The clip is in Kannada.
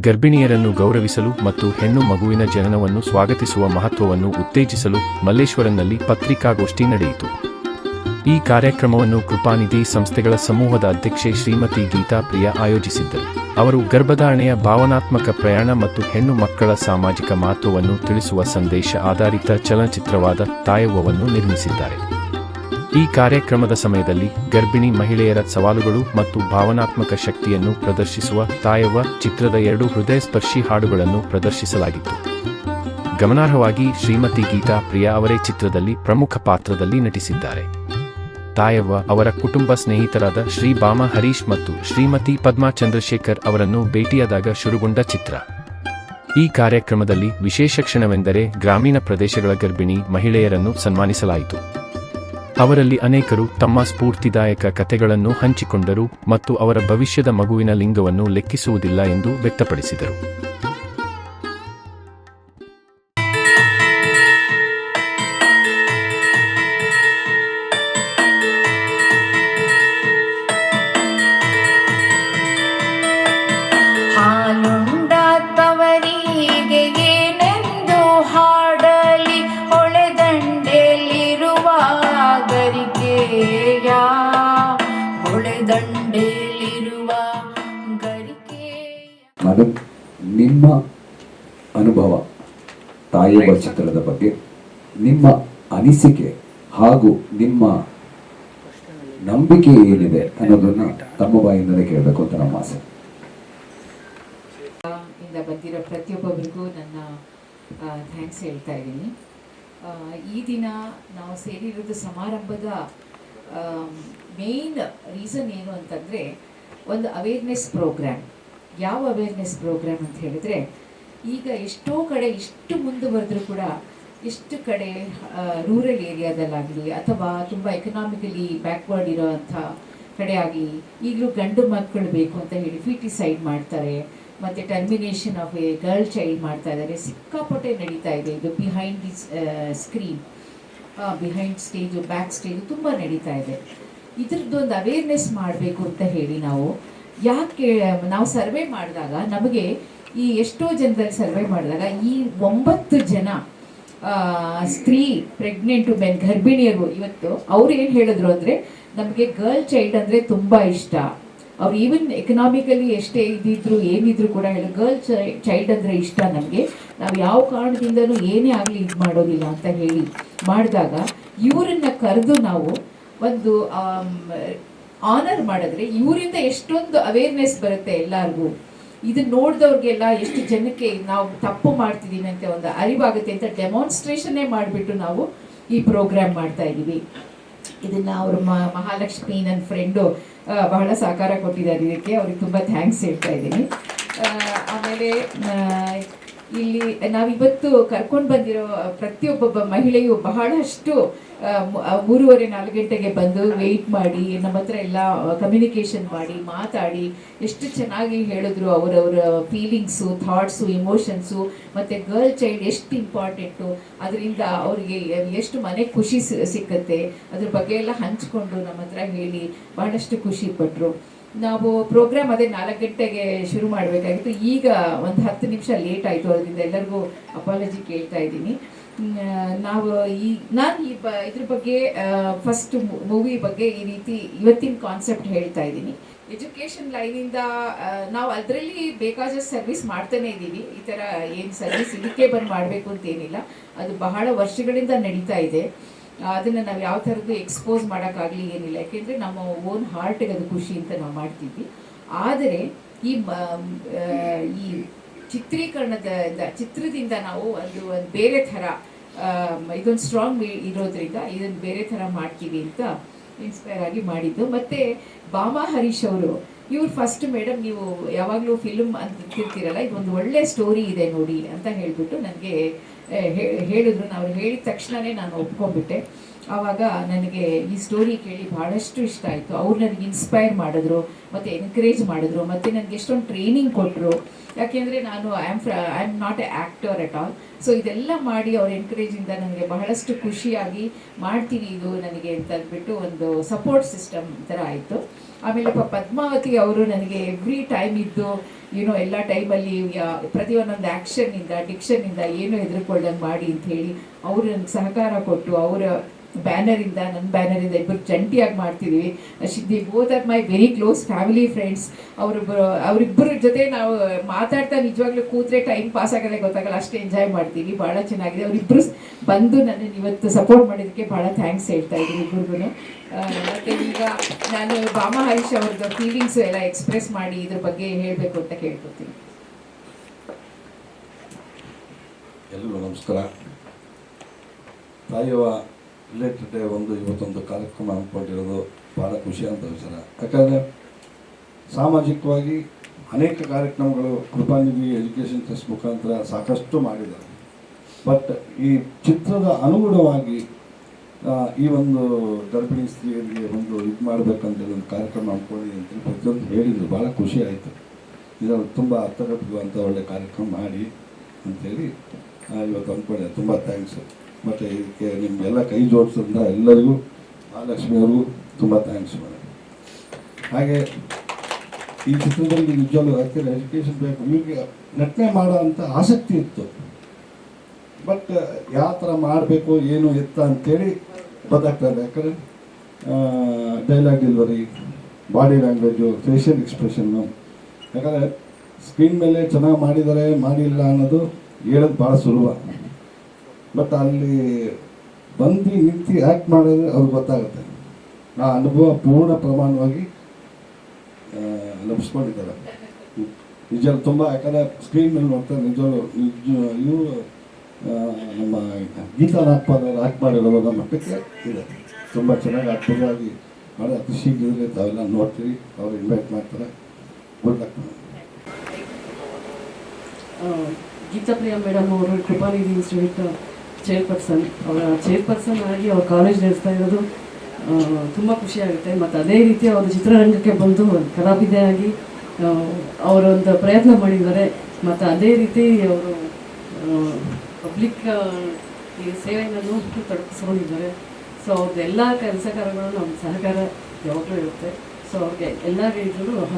ಗರ್ಭಿಣಿಯರನ್ನು ಗೌರವಿಸಲು ಮತ್ತು ಹೆಣ್ಣು ಮಗುವಿನ ಜನನವನ್ನು ಸ್ವಾಗತಿಸುವ ಮಹತ್ವವನ್ನು ಉತ್ತೇಜಿಸಲು ಮಲ್ಲೇಶ್ವರಂನಲ್ಲಿ ಪತ್ರಿಕಾಗೋಷ್ಠಿ ನಡೆಯಿತು. ಈ ಕಾರ್ಯಕ್ರಮವನ್ನು ಕೃಪಾನಿಧಿ ಸಂಸ್ಥೆಗಳ ಸಮೂಹದ ಅಧ್ಯಕ್ಷೆ ಶ್ರೀಮತಿ ಗೀತಾ ಪ್ರಿಯ ಆಯೋಜಿಸಿದ್ದರು. ಅವರು ಗರ್ಭಧಾರಣೆಯ ಭಾವನಾತ್ಮಕ ಪ್ರಯಾಣ ಮತ್ತು ಹೆಣ್ಣು ಮಕ್ಕಳ ಸಾಮಾಜಿಕ ಮಹತ್ವವನ್ನು ತಿಳಿಸುವ ಸಂದೇಶ ಆಧಾರಿತ ಚಲನಚಿತ್ರವಾದ ತಾಯವ್ವವನ್ನು ನಿರ್ಮಿಸಿದ್ದಾರೆ. ಈ ಕಾರ್ಯಕ್ರಮದ ಸಮಯದಲ್ಲಿ ಗರ್ಭಿಣಿ ಮಹಿಳೆಯರ ಸವಾಲುಗಳು ಮತ್ತು ಭಾವನಾತ್ಮಕ ಶಕ್ತಿಯನ್ನು ಪ್ರದರ್ಶಿಸುವ ತಾಯವ್ವ ಚಿತ್ರದ ಎರಡು ಹೃದಯಸ್ಪರ್ಶಿ ಹಾಡುಗಳನ್ನು ಪ್ರದರ್ಶಿಸಲಾಗಿತ್ತು. ಗಮನಾರ್ಹವಾಗಿ ಶ್ರೀಮತಿ ಗೀತಾ ಪ್ರಿಯಾ ಅವರೇ ಚಿತ್ರದಲ್ಲಿ ಪ್ರಮುಖ ಪಾತ್ರದಲ್ಲಿ ನಟಿಸಿದ್ದಾರೆ. ತಾಯವ್ವ ಅವರ ಕುಟುಂಬ ಸ್ನೇಹಿತರಾದ ಶ್ರೀ ಬಾಮ ಹರೀಶ್ ಮತ್ತು ಶ್ರೀಮತಿ ಪದ್ಮಾ ಚಂದ್ರಶೇಖರ್ ಅವರನ್ನು ಭೇಟಿಯಾದಾಗ ಶುರುಗೊಂಡ ಚಿತ್ರ. ಈ ಕಾರ್ಯಕ್ರಮದಲ್ಲಿ ವಿಶೇಷ ಕ್ಷಣವೆಂದರೆ ಗ್ರಾಮೀಣ ಪ್ರದೇಶಗಳ ಗರ್ಭಿಣಿ ಮಹಿಳೆಯರನ್ನು ಸನ್ಮಾನಿಸಲಾಯಿತು. ಅವರಲ್ಲಿ ಅನೇಕರು ತಮ್ಮ ಸ್ಫೂರ್ತಿದಾಯಕ ಕಥೆಗಳನ್ನು ಹಂಚಿಕೊಂಡರು ಮತ್ತು ಅವರ ಭವಿಷ್ಯದ ಮಗುವಿನ ಲಿಂಗವನ್ನು ಲೆಕ್ಕಿಸುವುದಿಲ್ಲ ಎಂದು ವ್ಯಕ್ತಪಡಿಸಿದರು. ಮೇಡಮ್ ನಿಮ್ಮ ಅನುಭವ ತಾಯಿಯೊಬ್ಬ ಚಿತ್ರದ ಬಗ್ಗೆ ನಿಮ್ಮ ಅನಿಸಿಕೆ ಹಾಗೂ ನಿಮ್ಮ ನಂಬಿಕೆ ಏನಿದೆ ಅನ್ನೋದನ್ನ ತಮ್ಮ ಬಾಯಿಂದಲೇ ಕೇಳಬೇಕು ಅಂತ ನಮ್ಮ ಆಸೆ. ಇಂದ ಬಂದಿರೋ ಪ್ರತಿಯೊಬ್ಬರಿಗೂ ನನ್ನ ಥ್ಯಾಂಕ್ಸ್ ಹೇಳ್ತಾ ಇದ್ದೀನಿ. ಈ ದಿನ ನಾವು ಸೇರಿರೋದು ಸಮಾರಂಭದ ಮೇನ್ ರೀಸನ್ ಏನು ಅಂತಂದರೆ ಒಂದು ಅವೇರ್ನೆಸ್ ಪ್ರೋಗ್ರಾಮ್ ಯಾವ ಅವೇರ್ನೆಸ್ ಪ್ರೋಗ್ರಾಮ್ ಅಂತ ಹೇಳಿದರೆ, ಈಗ ಎಷ್ಟೋ ಕಡೆ ಇಷ್ಟು ಮುಂದುವರೆದ್ರೂ ಕೂಡ ಎಷ್ಟು ಕಡೆ ರೂರಲ್ ಏರಿಯಾದಲ್ಲಾಗಲಿ ಅಥವಾ ತುಂಬ ಎಕನಾಮಿಕಲಿ ಬ್ಯಾಕ್ವರ್ಡ್ ಇರೋವಂಥ ಕಡೆ ಆಗಲಿ, ಈಗಲೂ ಗಂಡು ಮಕ್ಕಳು ಬೇಕು ಅಂತ ಹೇಳಿ ಫಿಟಿಸೈಡ್ ಮಾಡ್ತಾರೆ, ಮತ್ತು termination of a girl child ಮಾಡ್ತಾ ಇದ್ದಾರೆ, ಸಿಕ್ಕಾಪಟ್ಟೆ ನಡೀತಾ ಇದೆ. ಇದು behind the screen behind stage back stage ತುಂಬ ನಡೀತಾ ಇದೆ. ಇದ್ರದ್ದೊಂದು ಅವೇರ್ನೆಸ್ ಮಾಡಬೇಕು ಅಂತ ಹೇಳಿ ನಾವು. ಯಾಕೆ, ನಾವು ಸರ್ವೆ ಮಾಡಿದಾಗ ನಮಗೆ ಈ ಎಷ್ಟೋ ಜನರಲ್ಲಿ ಸರ್ವೆ ಮಾಡಿದಾಗ ಈ ಒಂಬತ್ತು ಜನ ಸ್ತ್ರೀ ಪ್ರೆಗ್ನೆಂಟು ಮೆನ್ ಗರ್ಭಿಣಿಯರು ಇವತ್ತು ಅವ್ರು ಏನು ಹೇಳಿದ್ರು ಅಂದರೆ ನಮಗೆ ಗರ್ಲ್ ಚೈಲ್ಡ್ ಅಂದರೆ ತುಂಬ ಇಷ್ಟ. ಅವ್ರು ಈವನ್ ಎಕನಾಮಿಕಲಿ ಎಷ್ಟೇ ಇದ್ದಿದ್ರು, ಏನಿದ್ರು ಕೂಡ ಹೇಳಿ ಗರ್ಲ್ ಚೈಲ್ಡ್ ಅಂದರೆ ಇಷ್ಟ ನಮಗೆ. ನಾವು ಯಾವ ಕಾರಣದಿಂದಲೂ ಏನೇ ಆಗಲಿ ಇದು ಮಾಡೋದಿಲ್ಲ ಅಂತ ಹೇಳಿ ಮಾಡಿದಾಗ ಇವರನ್ನು ಕರೆದು ನಾವು ಒಂದು ಆನರ್ ಮಾಡಿದ್ರೆ ಇವರಿಂದ ಎಷ್ಟೊಂದು ಅವೇರ್ನೆಸ್ ಬರುತ್ತೆ ಎಲ್ಲರಿಗೂ. ಇದನ್ನ ನೋಡಿದವ್ರಿಗೆಲ್ಲ ಎಷ್ಟು ಜನಕ್ಕೆ ನಾವು ತಪ್ಪು ಮಾಡ್ತಿದ್ದೀವಿ ಅಂತ ಒಂದು ಅರಿವಾಗುತ್ತೆ ಅಂತ ಡೆಮಾನ್ಸ್ಟ್ರೇಷನ್ನೇ ಮಾಡಿಬಿಟ್ಟು ನಾವು ಈ ಪ್ರೋಗ್ರಾಮ್ ಮಾಡ್ತಾ ಇದ್ದೀವಿ ಇದನ್ನ ಅವರು ಮಹಾಲಕ್ಷ್ಮಿ ನನ್ನ ಫ್ರೆಂಡು ಬಹಳ ಸಹಕಾರ ಕೊಟ್ಟಿದ್ದಾರೆ. ಇದಕ್ಕೆ ಅವ್ರಿಗೆ ತುಂಬ ಥ್ಯಾಂಕ್ಸ್ ಹೇಳ್ತಾ ಇದ್ದೀನಿ. ಆಮೇಲೆ ಇಲ್ಲಿ ನಾವಿವತ್ತು ಕರ್ಕೊಂಡು ಬಂದಿರೋ ಪ್ರತಿಯೊಬ್ಬೊಬ್ಬ ಮಹಿಳೆಯು ಬಹಳಷ್ಟು ಮೂರುವರೆ, ನಾಲ್ಕು ಗಂಟೆಗೆ ಬಂದು ವೆಯ್ಟ್ ಮಾಡಿ, ನಮ್ಮ ಹತ್ರ ಎಲ್ಲ ಕಮ್ಯುನಿಕೇಷನ್ ಮಾಡಿ, ಮಾತಾಡಿ, ಎಷ್ಟು ಚೆನ್ನಾಗಿ ಹೇಳಿದ್ರು ಅವರವರ ಫೀಲಿಂಗ್ಸು ಥಾಟ್ಸು ಇಮೋಷನ್ಸು ಮತ್ತು ಗರ್ಲ್ ಚೈಲ್ಡ್ ಎಷ್ಟು ಇಂಪಾರ್ಟೆಂಟು ಅದರಿಂದ ಅವರಿಗೆ ಎಷ್ಟು ಮನೆ ಖುಷಿ ಸಿಕ್ಕತ್ತೆ, ಅದ್ರ ಬಗ್ಗೆ ಎಲ್ಲ ಹಂಚ್ಕೊಂಡು ನಮ್ಮ ಹತ್ರ ಹೇಳಿ ಬಹಳಷ್ಟು ಖುಷಿ ಪಟ್ಟರು ನಾವು ಪ್ರೋಗ್ರಾಮ್ ಅದೇ ನಾಲ್ಕು ಗಂಟೆಗೆ ಶುರು ಮಾಡಬೇಕಾಗಿತ್ತು. ಈಗ ಒಂದು ಹತ್ತು ನಿಮಿಷ ಲೇಟ್ ಆಯಿತು. ಅದರಿಂದ ಎಲ್ಲರಿಗೂ ಅಪಾಲಜಿ ಕೇಳ್ತಾ ಇದ್ದೀನಿ. ನಾವು ಈ, ನಾನು ಈ ಬ, ಇದ್ರ ಬಗ್ಗೆ ಫಸ್ಟ್ ಮೂವಿ ಬಗ್ಗೆ ಈ ರೀತಿ ಇವತ್ತಿನ ಕಾನ್ಸೆಪ್ಟ್ ಹೇಳ್ತಾ ಇದ್ದೀನಿ. ಎಜುಕೇಷನ್ ಲೈನಿಂದ ನಾವು ಅದರಲ್ಲಿ ಬೇಕಾದಷ್ಟು ಸರ್ವಿಸ್ ಮಾಡ್ತಾನೆ ಇದ್ದೀವಿ. ಈ ಥರ ಏನು ಸರ್ವಿಸ್ ಇದಕ್ಕೆ ಬಂದು ಮಾಡಬೇಕು ಅಂತೇನಿಲ್ಲ ಅದು ಬಹಳ ವರ್ಷಗಳಿಂದ ನಡೀತಾ ಇದೆ. ಅದನ್ನು ನಾವು ಯಾವ ಥರದ್ದು ಎಕ್ಸ್ಪೋಸ್ ಮಾಡೋಕ್ಕಾಗಲಿ ಏನಿಲ್ಲ. ಯಾಕೆಂದರೆ ನಮ್ಮ ಓನ್ ಹಾರ್ಟಿಗೆ ಅದು ಖುಷಿ ಅಂತ ನಾವು ಮಾಡ್ತೀವಿ. ಆದರೆ ಈ ಈ ಚಿತ್ರೀಕರಣದ ಚಿತ್ರದಿಂದ ನಾವು ಒಂದು ಒಂದು ಬೇರೆ ಥರ ಇದೊಂದು ಸ್ಟ್ರಾಂಗ್ ಇರೋದ್ರಿಂದ ಇದನ್ನು ಬೇರೆ ಥರ ಮಾಡ್ತೀವಿ ಅಂತ ಇನ್ಸ್ಪೈರ್ ಆಗಿ ಮಾಡಿದ್ದು. ಮತ್ತು ಬಾಮಾ ಹರೀಶ್ ಅವರು, ಇವ್ರು ಫಸ್ಟ್ ಮೇಡಮ್ ನೀವು ಯಾವಾಗಲೂ ಫಿಲ್ಮ್ ಅಂತಿರ್ತೀರಲ್ಲ ಇದೊಂದು ಒಳ್ಳೆ ಸ್ಟೋರಿ ಇದೆ ನೋಡಿ ಅಂತ ಹೇಳಿಬಿಟ್ಟು ನನಗೆ ಹೇಳಿದ್ರು. ಅವ್ರು ಹೇಳಿದ ತಕ್ಷಣನೇ ನಾನು ಒಪ್ಕೊಂಡ್ಬಿಟ್ಟೆ. ಆವಾಗ ನನಗೆ ಈ ಸ್ಟೋರಿ ಕೇಳಿ ಬಹಳಷ್ಟು ಇಷ್ಟ ಆಯಿತು. ಅವ್ರು ನನಗೆ ಇನ್ಸ್ಪೈರ್ ಮಾಡಿದ್ರು, ಮತ್ತು ಎನ್ಕರೇಜ್ ಮಾಡಿದ್ರು, ಮತ್ತು ನನಗೆ ಎಷ್ಟೊಂದು ಟ್ರೈನಿಂಗ್ ಕೊಟ್ಟರು ಯಾಕೆಂದರೆ ನಾನು I am I am not a actor at all so ಇದೆಲ್ಲ ಮಾಡಿ ಅವ್ರ ಎನ್ಕರೇಜಿಂದ ನನಗೆ ಬಹಳಷ್ಟು ಖುಷಿಯಾಗಿ ಮಾಡ್ತೀನಿ ಇದು ನನಗೆ ಅಂತ ಅಂದ್ಬಿಟ್ಟು ಒಂದು ಸಪೋರ್ಟ್ ಸಿಸ್ಟಮ್ ಥರ ಆಯಿತು. ಆಮೇಲೆ ಪದ್ಮಾವತಿ ಅವರು ನನಗೆ ಎವ್ರಿ ಟೈಮ್ ಇದ್ದು ಏನೋ ಎಲ್ಲ ಟೈಮಲ್ಲಿ ಪ್ರತಿಯೊಂದೊಂದು ಆ್ಯಕ್ಷನ್ನಿಂದ ಡಿಕ್ಷನ್ನಿಂದ ಏನು ಹೆದರ್ಕೊಳ್ಳಂಗೆ ಮಾಡಿ ಅಂತ ಹೇಳಿ ಅವರು ನನಗೆ ಸಹಕಾರ ಕೊಟ್ಟು, ಅವರ ಬ್ಯಾನರಿಂದ ನನ್ನ ಬ್ಯಾನರಿಂದ ಇಬ್ಬರು ಜಂಟಿಯಾಗಿ ಮಾಡ್ತಿದ್ವಿ. The both are my very close family friends ಅವರಿಬ್ಬರು ಅವರಿಬ್ಬರ ಜೊತೆ ನಾವು ಮಾತಾಡ್ತಾ ನಿಜವಾಗ್ಲೂ ಕೂತ್ರೆ ಟೈಮ್ ಪಾಸ್ ಆಗೋದೇ ಗೊತ್ತಾಗಲ್ಲ, ಅಷ್ಟೇ ಎಂಜಾಯ್ ಮಾಡ್ತೀವಿ ಭಾಳ ಚೆನ್ನಾಗಿದೆ. ಅವರಿಬ್ಬರು ಬಂದು ನನ್ನ ಇವತ್ತು ಸಪೋರ್ಟ್ ಮಾಡಿದ್ದಕ್ಕೆ ಭಾಳ ಥ್ಯಾಂಕ್ಸ್ ಹೇಳ್ತಾ ಇದ್ದೀನಿ ಇಬ್ಬರಿಗೂ ಮತ್ತು ಈಗ ನಾನು ಬಾಮ ಹರೀಶ್ ಅವ್ರದ್ದು ಫೀಲಿಂಗ್ಸ್ ಎಲ್ಲ ಎಕ್ಸ್ಪ್ರೆಸ್ ಮಾಡಿ ಇದ್ರ ಬಗ್ಗೆ ಹೇಳಬೇಕು ಅಂತ ಕೇಳ್ಕೊತೀನಿ. ಎಲ್ಲರೂ ನಮಸ್ಕಾರ. ತಾಯಿಯ ರಿಲೇಟೆಡ್ ಒಂದು ಇವತ್ತೊಂದು ಕಾರ್ಯಕ್ರಮ ಹಮ್ಮಿಕೊಂಡಿರೋದು ಭಾಳ ಅಂತ ವಿಚಾರ. ಯಾಕಂದರೆ ಸಾಮಾಜಿಕವಾಗಿ ಅನೇಕ ಕಾರ್ಯಕ್ರಮಗಳು ಕೃಪಾನಿಧಿ ಎಜುಕೇಷನ್ ಟ್ರಸ್ಟ್ ಮುಖಾಂತರ ಸಾಕಷ್ಟು ಮಾಡಿದ್ದಾರೆ. ಬಟ್ ಈ ಚಿತ್ರದ ಅನುಗುಣವಾಗಿ ಈ ಒಂದು ಗರ್ಭಿಣಿ ಸ್ತ್ರೀಯರಿಗೆ ಒಂದು ಇದು ಮಾಡಬೇಕಂತೇಳಿ ಒಂದು ಕಾರ್ಯಕ್ರಮ ಹಮ್ಮಿಕೊಂಡಿದೆ ಅಂತೇಳಿ ಪ್ರತಿಯೊಂದು ಹೇಳಿದರು. ಭಾಳ ಖುಷಿ ಆಯಿತು. ಇದರಲ್ಲಿ ತುಂಬ ಅಂತ ಒಳ್ಳೆ ಕಾರ್ಯಕ್ರಮ ಮಾಡಿ ಅಂಥೇಳಿ ಆ, ಇವತ್ತು ಅಂದ್ಕೊಂಡೆ ತುಂಬ ಥ್ಯಾಂಕ್ಸು ಮತ್ತು ಇದಕ್ಕೆ ನಿಮಗೆಲ್ಲ ಕೈ ಜೋಡಿಸೋದ್ರಿಂದ ಎಲ್ಲರಿಗೂ ಮಹಾಲಕ್ಷ್ಮಿ ಅವ್ರಿಗೂ ತುಂಬ ಥ್ಯಾಂಕ್ಸ್ ಮೇಡಮ್ ಹಾಗೆ ಈ ಚಿತ್ರದಲ್ಲಿ ನಿಜವಾಗ್ಲೂ ಯಾಕೆಂದರೆ ಎಜುಕೇಷನ್ ಬೇಕು. ನಿಮಗೆ ನಟನೆ ಮಾಡೋ ಅಂಥ ಆಸಕ್ತಿ ಇತ್ತು. ಬಟ್ ಯಾವ ಥರ ಮಾಡಬೇಕು, ಏನು ಎತ್ತ ಅಂತೇಳಿ ಗೊತ್ತಾಗ್ತದೆ ಯಾಕಂದರೆ dialogue delivery body language facial expression ಯಾಕಂದರೆ ಸ್ಕ್ರೀನ್ ಮೇಲೆ ಚೆನ್ನಾಗಿ ಮಾಡಿದ್ದಾರೆ, ಮಾಡಿಲ್ಲ ಅನ್ನೋದು ಹೇಳೋದು ಭಾಳ ಸುಲಭ. ಬಟ್ ಅಲ್ಲಿ ಬಂದು ನಿಂತು ಆ್ಯಕ್ಟ್ ಮಾಡಿದ್ರೆ ಅವ್ರಿಗೆ ಗೊತ್ತಾಗುತ್ತೆ. ಆ ಅನುಭವ ಪೂರ್ಣ ಪ್ರಮಾಣವಾಗಿ ಲಭಿಸ್ಕೊಂಡಿದ್ದಾರೆ ನಿಜ ತುಂಬ ಯಾಕಂದರೆ ಸ್ಕ್ರೀನ್ ಮೇಲೆ ನೋಡ್ತಾರೆ ನಿಜ ನಿಜ ಇವರು ನಮ್ಮ ಗೀತಾ ಅವರು ಆ್ಯಕ್ಟ್ ಮಾಡಿರೋದು ನಮ್ಮ ಮಟ್ಟಕ್ಕೆ ಇದೆ. ತುಂಬ ಚೆನ್ನಾಗಿ ಅದ್ಭುತವಾಗಿ ಮಾಡಿ, ಅತಿ ಶೀಘ್ರದಲ್ಲಿ ತಾವೆಲ್ಲ ನೋಡ್ತೀವಿ ಅವ್ರು ಇನ್ವೈಟ್ ಮಾಡ್ತಾರೆ. Good luck Priya Geethapriya madam ಅವರು ಕೃಪಾನಿಧಿ ಇನ್ಸ್ಟಿಟ್ಯೂಟ್ ಚೇರ್ಪರ್ಸನ್, ಅವರ ಚೇರ್ಪರ್ಸನ್ ಆಗಿ ಅವ್ರ ಕಾಲೇಜ್ ನಡೆಸ್ತಾ ಇರೋದು ತುಂಬ ಖುಷಿಯಾಗುತ್ತೆ. ಮತ್ತು ಅದೇ ರೀತಿ ಅವರು ಚಿತ್ರರಂಗಕ್ಕೆ ಬಂದು ಕಲಾವಿದೆಯಾಗಿ ಅವರೊಂದು ಪ್ರಯತ್ನ ಮಾಡಿದ್ದಾರೆ. ಮತ್ತು ಅದೇ ರೀತಿ ಅವರು ಪಬ್ಲಿಕ್ ಈ ಸೇವೆಯನ್ನು ತೊಡಗಿಸ್ಕೊಂಡಿದ್ದಾರೆ ಸೊ ಅವ್ರದ್ದು ಎಲ್ಲ ಕೆಲಸ ಕಾರ್ಯಗಳು ನಮ್ಮ ಸಹಕಾರ ಯಾವಾಗಲೂ ಇರುತ್ತೆ. ಸೊ ಅವ್ರಿಗೆ ಎಲ್ಲ ರೀತಿಯಲ್ಲೂ ಆಲ್